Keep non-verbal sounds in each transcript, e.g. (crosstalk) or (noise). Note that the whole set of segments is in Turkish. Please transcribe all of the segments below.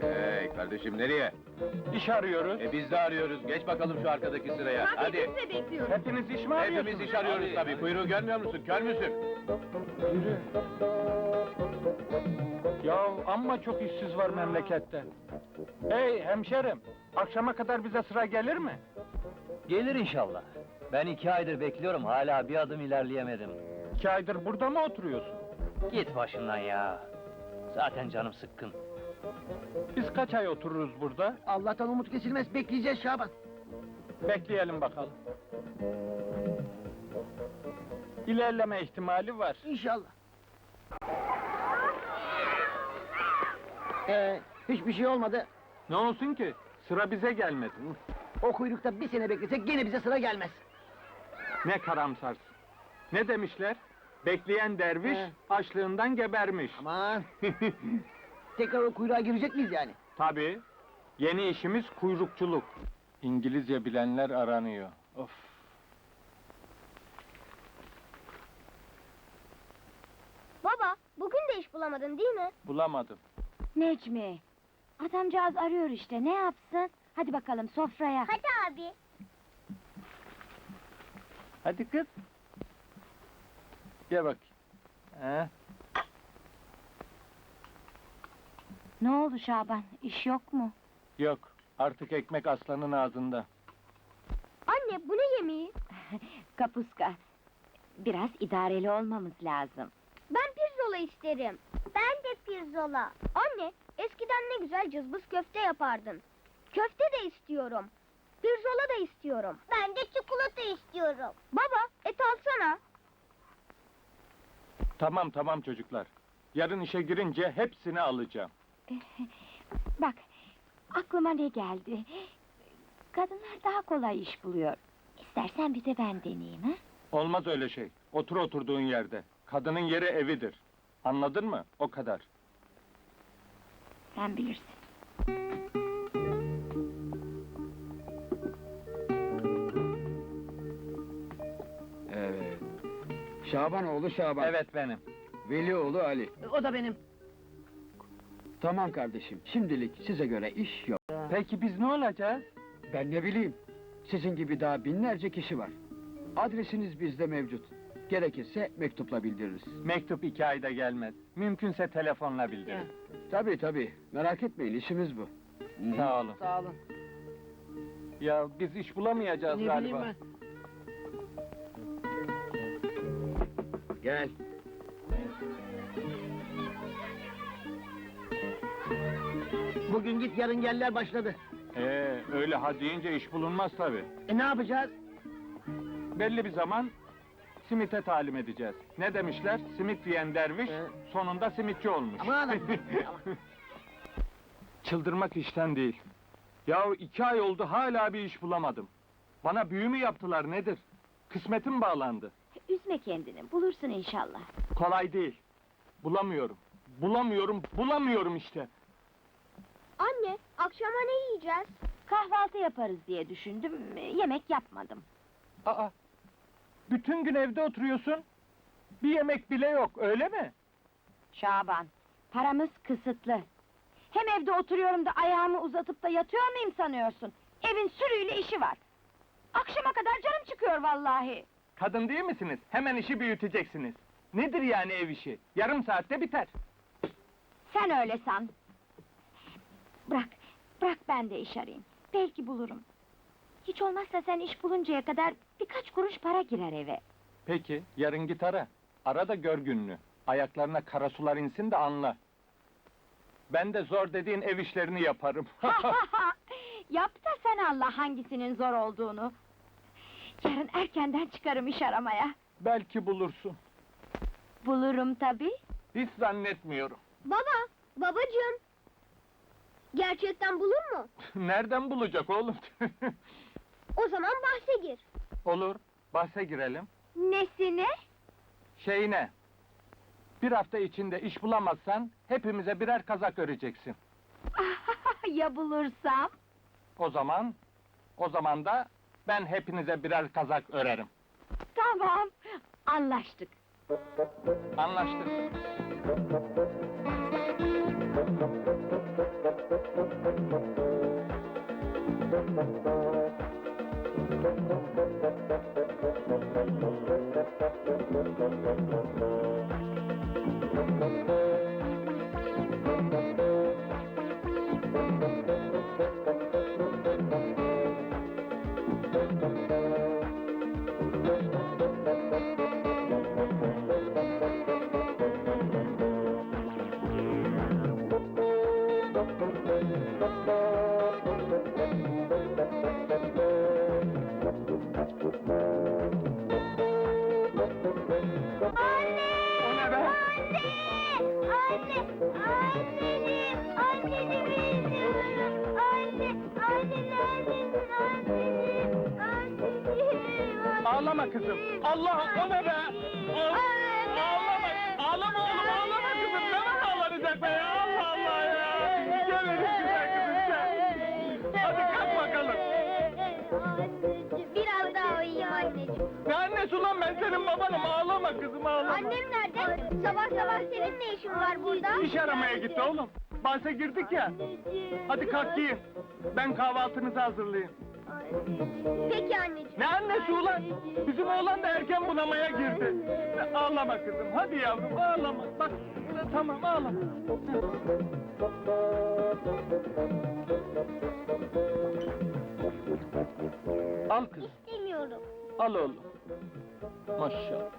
Hey kardeşim nereye? İş arıyoruz. E biz de arıyoruz. Geç bakalım şu arkadaki sıraya. Hadi. Biz de bekliyoruz. Hepiniz iş mi arıyorsunuz? Hepimiz iş arıyoruz tabii. Kuyruğu görmüyor musun? Kör müsün? Yürü. Ya amma çok işsiz var memlekette. Hey hemşerim, akşama kadar bize sıra gelir mi? Gelir inşallah. Ben iki aydır bekliyorum, hala bir adım ilerleyemedim. İki aydır burada mı oturuyorsun? Git başımdan ya. Zaten canım sıkkın. Biz kaç ay otururuz burada? Allah'tan umut kesilmez bekleyeceğiz Şaban. Bekleyelim bakalım. İlerleme ihtimali var. İnşallah. Ee, hiçbir şey olmadı. Ne olsun ki? Sıra bize gelmedi. O kuyrukta bir sene beklesek gene bize sıra gelmez. Ne karamsarsın. Ne demişler? Bekleyen derviş He. açlığından gebermiş. Aman. (laughs) Tekrar o kuyruğa girecek miyiz yani? Tabii. Yeni işimiz kuyrukçuluk. İngilizce bilenler aranıyor. Of. Baba, bugün de iş bulamadın değil mi? Bulamadım. Necmi, adamcağız arıyor işte, ne yapsın? Hadi bakalım sofraya. Hadi abi. Hadi kız. Gel bak. He? Ne oldu Şaban, iş yok mu? Yok. Artık ekmek aslanın ağzında. Anne, bu ne yemeği? (laughs) Kapuska. Biraz idareli olmamız lazım. Ben pirzola isterim. Pirzola. Anne, eskiden ne güzel cızbız köfte yapardın. Köfte de istiyorum. Pirzola da istiyorum. Ben de çikolata istiyorum. Baba, et alsana. Tamam tamam çocuklar. Yarın işe girince hepsini alacağım. (laughs) Bak, aklıma ne geldi? Kadınlar daha kolay iş buluyor. İstersen bir de ben deneyeyim, ha? Olmaz öyle şey. Otur oturduğun yerde. Kadının yeri evidir. Anladın mı? O kadar. Sen bilirsin. Evet. Şaban oğlu Şaban. Evet benim. Veli oğlu Ali. O da benim. Tamam kardeşim. Şimdilik size göre iş yok. Peki biz ne olacağız? Ben ne bileyim. Sizin gibi daha binlerce kişi var. Adresiniz bizde mevcut. Gerekirse mektupla bildiririz. Mektup iki ayda gelmez. Mümkünse telefonla bildirin. Tabii tabii. Merak etmeyin işimiz bu. Sağ olun. Sağ olun. Ya biz iş bulamayacağız Ne galiba. bileyim ben. Gel. Bugün git yarın geller başladı. Ee, öyle ha deyince iş bulunmaz tabii. E ne yapacağız? Belli bir zaman simite talim edeceğiz. Ne demişler? Simit yiyen derviş Ee? sonunda simitçi olmuş. Aman, aman. (laughs) Çıldırmak işten değil. Yahu iki ay oldu hala bir iş bulamadım. Bana büyü mü yaptılar nedir? Kısmetim bağlandı. Üzme kendini, bulursun inşallah. Kolay değil. Bulamıyorum. Bulamıyorum, bulamıyorum işte. Anne, akşama ne yiyeceğiz? Kahvaltı yaparız diye düşündüm, yemek yapmadım. Aa, bütün gün evde oturuyorsun. Bir yemek bile yok, öyle mi? Şaban, paramız kısıtlı. Hem evde oturuyorum da ayağımı uzatıp da yatıyor muyum sanıyorsun? Evin sürüyle işi var. Akşama kadar canım çıkıyor vallahi. Kadın değil misiniz? Hemen işi büyüteceksiniz. Nedir yani ev işi? Yarım saatte biter. Sen öyle san. Bırak, bırak ben de iş arayayım. Belki bulurum. Hiç olmazsa sen iş buluncaya kadar birkaç kuruş para girer eve. Peki, yarın git ara. Ara da gör gününü. Ayaklarına kara sular insin de anla. Ben de zor dediğin ev işlerini yaparım. (laughs) Yap da sen Allah hangisinin zor olduğunu. Yarın erkenden çıkarım iş aramaya. Belki bulursun. Bulurum tabii. Hiç zannetmiyorum. Baba, babacığım. Gerçekten bulur mu? (laughs) Nereden bulacak oğlum? (laughs) O zaman bahse gir. Olur, bahse girelim. Nesine? Şeyine, Bir hafta içinde iş bulamazsan hepimize birer kazak öreceksin. (laughs) ya bulursam? O zaman, o zaman da ben hepinize birer kazak örerim. Tamam, anlaştık. Anlaştık. Anne! Ağlama kızım. Allah, o ne be? Ağlama, ağlama oğlum, ağlama kızım. Ne var ağlanacak be ya? Allah Allah ya. Gel benim güzel kızım, gel. Hadi kalk bakalım. Biraz daha uyuyayım anneciğim. Ne annesi ulan ben senin babanım. Ağlama kızım, ağlama. Annem nerede? Sabah sabah senin ne işin var burada? İş aramaya gitti oğlum. Bahse girdik ya. Hadi kalk giyin. Ben kahvaltınızı hazırlayayım. Peki anneciğim. Ne annesi ulan? Bizim oğlan da erken bunamaya girdi. Ağlama kızım, hadi yavrum ağlama. Bak, tamam ağlama. Al kızım, İstemiyorum. al oğlum. Maşallah.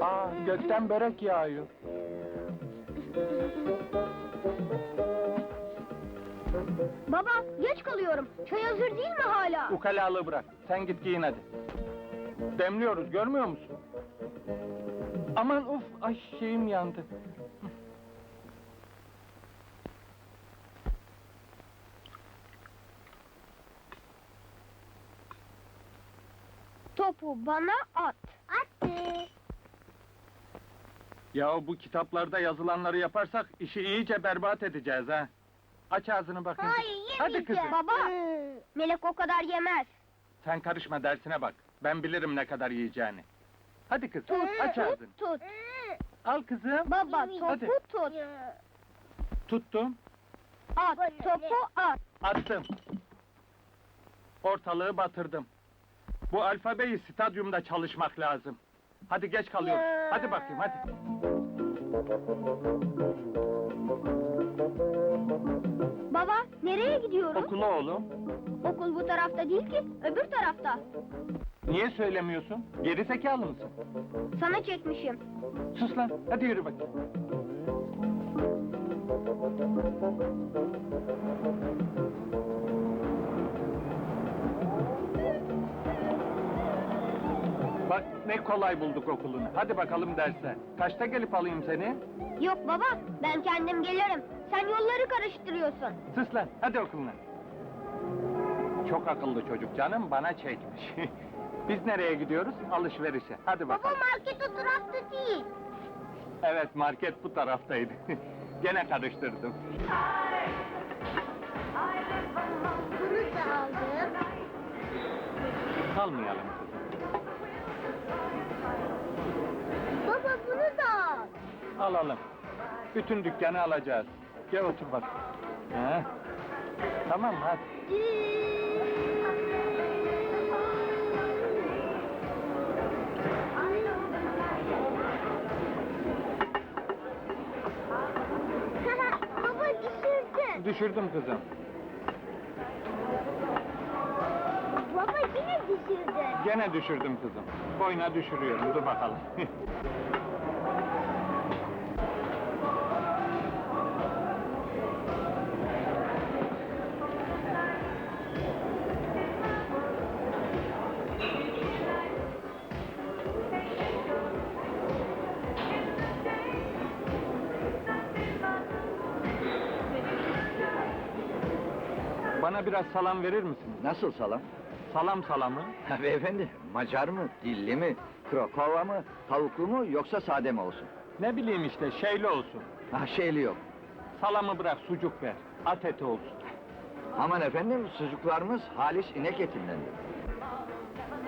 Aa, gökten börek yağıyor. Baba geç kalıyorum. Çay hazır değil mi hala? Ukalalığı bırak, sen git giyin hadi. Demliyoruz, görmüyor musun? Aman uf, ay şeyim yandı. Topu bana at. Attı. Ya bu kitaplarda yazılanları yaparsak işi iyice berbat edeceğiz ha. Aç ağzını bakayım. Hayır Hadi kızım. Baba Melek o kadar yemez. Sen karışma dersine bak. Ben bilirim ne kadar yiyeceğini. Hadi kız, Tut, aç ağzını. tut, tut. Al kızım. Baba Hadi. topu tut. Tuttum, At, topu at. attım. Ortalığı batırdım. Bu alfabeyi stadyumda çalışmak lazım. Hadi geç kalıyoruz. Hadi bakayım, hadi. Nereye gidiyorum? Okula oğlum. Okul bu tarafta değil ki, öbür tarafta. Niye söylemiyorsun? Geri zekalı mısın? Sana çekmişim. Sus lan, hadi yürü bakayım. Bak ne kolay bulduk okulunu. Hadi bakalım derse. Kaçta gelip alayım seni? Yok baba, ben kendim gelirim. Sen yolları karıştırıyorsun. Sus lan, hadi okuluna. Çok akıllı çocuk canım, bana çekmiş. Biz nereye gidiyoruz? Alışverişe. Hadi Baba bakalım. market o tarafta değil. Evet, market bu taraftaydı. Gene karıştırdım. Da aldım. Kalmayalım kızım. Bunu da al. Alalım. Bütün dükkanı alacağız. Gel otur bak. Ha? Tamam hadi. Baba düşürdün. Düşürdüm kızım. Baba yine düşürdün. Gene düşürdüm kızım. Boyuna düşürüyorum. Dur bakalım. (laughs) Bana biraz salam verir misin? Nasıl salam? Salam salamı. Ha, beyefendi, Macar mı, dilli mi, Krokova mı, tavuklu mu yoksa sade mi olsun? Ne bileyim işte, şeyli olsun. Ha şeyli yok. Salamı bırak, sucuk ver. At eti olsun. Aman efendim, sucuklarımız halis inek etindendir.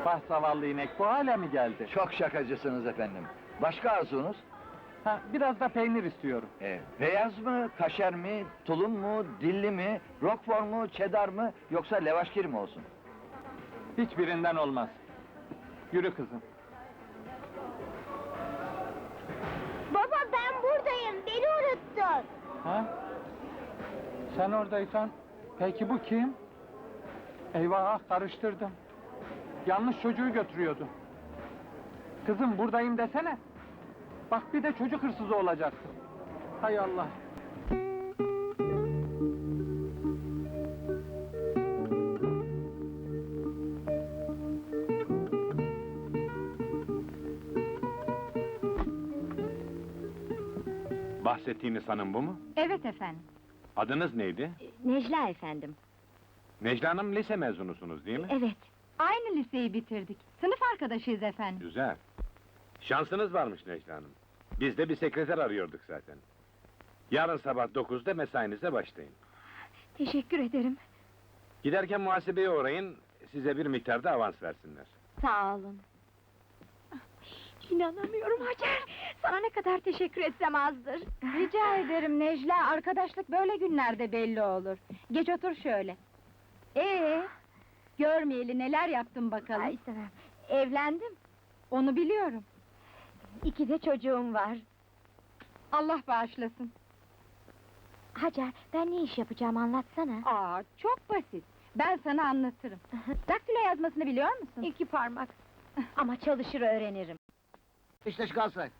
Bah zavallı inek, bu hale mi geldi? Çok şakacısınız efendim. Başka arzunuz? Ha, biraz da peynir istiyorum. Ee, beyaz mı, kaşer mi, tulum mu, dilli mi, roquefort mu, cheddar mı yoksa levaşkir mi olsun? Hiçbirinden olmaz. Yürü kızım. Baba ben buradayım. Beni unuttun. Ha? Sen oradaysan, peki bu kim? Eyvah, karıştırdım. Yanlış çocuğu götürüyordum. Kızım buradayım desene. Bak bir de çocuk hırsızı olacaksın. Hay Allah. Bahsettiğiniz hanım bu mu? Evet efendim. Adınız neydi? Necla efendim. Necla Hanım lise mezunusunuz değil mi? Evet. Aynı liseyi bitirdik. Sınıf arkadaşıyız efendim. Güzel. Şansınız varmış Necla Hanım. Biz de bir sekreter arıyorduk zaten. Yarın sabah 9'da mesainize başlayın. Teşekkür ederim. Giderken muhasebeye uğrayın, size bir miktarda avans versinler. Sağ olun. İnanamıyorum Hacer. Sana ne kadar teşekkür etsem azdır. Rica ederim Necla. Arkadaşlık böyle günlerde belli olur. Geç otur şöyle. Ee, görmeyeli neler yaptım bakalım. Ay istemem. Evlendim. Onu biliyorum. İki de çocuğum var. Allah bağışlasın. Hacer ben ne iş yapacağım anlatsana. Aa, çok basit. Ben sana anlatırım. Daktilo yazmasını biliyor musun? İki parmak. Ama çalışır öğrenirim. Beşiktaş Galatasaray.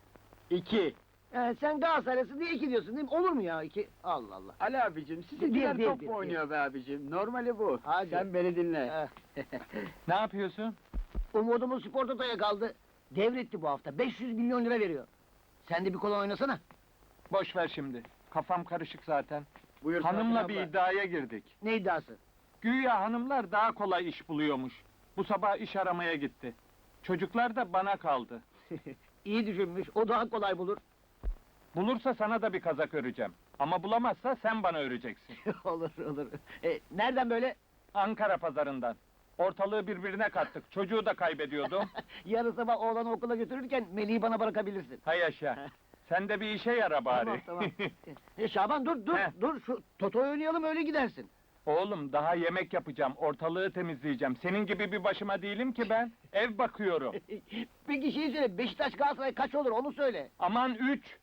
İki. Ee, sen Galatasaraylısın diye iki diyorsun değil mi? Olur mu ya iki? Allah Allah. Ali abicim, Bir, sizinkiler bir, top bir, mu bir. oynuyor be abicim? Normali bu. Hadi. Sen beni dinle. (laughs) Ne yapıyorsun? Umudumuz spor totoya kaldı. Devretti bu hafta. 500 milyon lira veriyor. Sen de bir kolon oynasana. Boş ver şimdi. Kafam karışık zaten. Buyur Hanımla bir abla. iddiaya girdik. Ne iddiası? Güya hanımlar daha kolay iş buluyormuş. Bu sabah iş aramaya gitti. Çocuklar da bana kaldı. (laughs) İyi düşünmüş. O daha kolay bulur. Bulursa sana da bir kazak öreceğim. Ama bulamazsa sen bana öreceksin. (laughs) olur olur. E, nereden böyle? Ankara pazarından. Ortalığı birbirine kattık. Çocuğu da kaybediyordum. (laughs) Yarın sabah oğlanı okula götürürken Melih'i bana bırakabilirsin. Hay yaşa. Sen de bir işe yara bari. Tamam tamam. (laughs) e, Şaban dur dur dur şu Toto oynayalım öyle gidersin. Oğlum daha yemek yapacağım, ortalığı temizleyeceğim. Senin gibi bir başıma değilim ki ben. (laughs) Ev bakıyorum. Peki şey söyle Beşiktaş Galatasaray kaç olur onu söyle. Aman üç.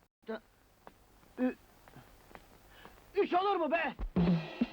Üç olur mu be?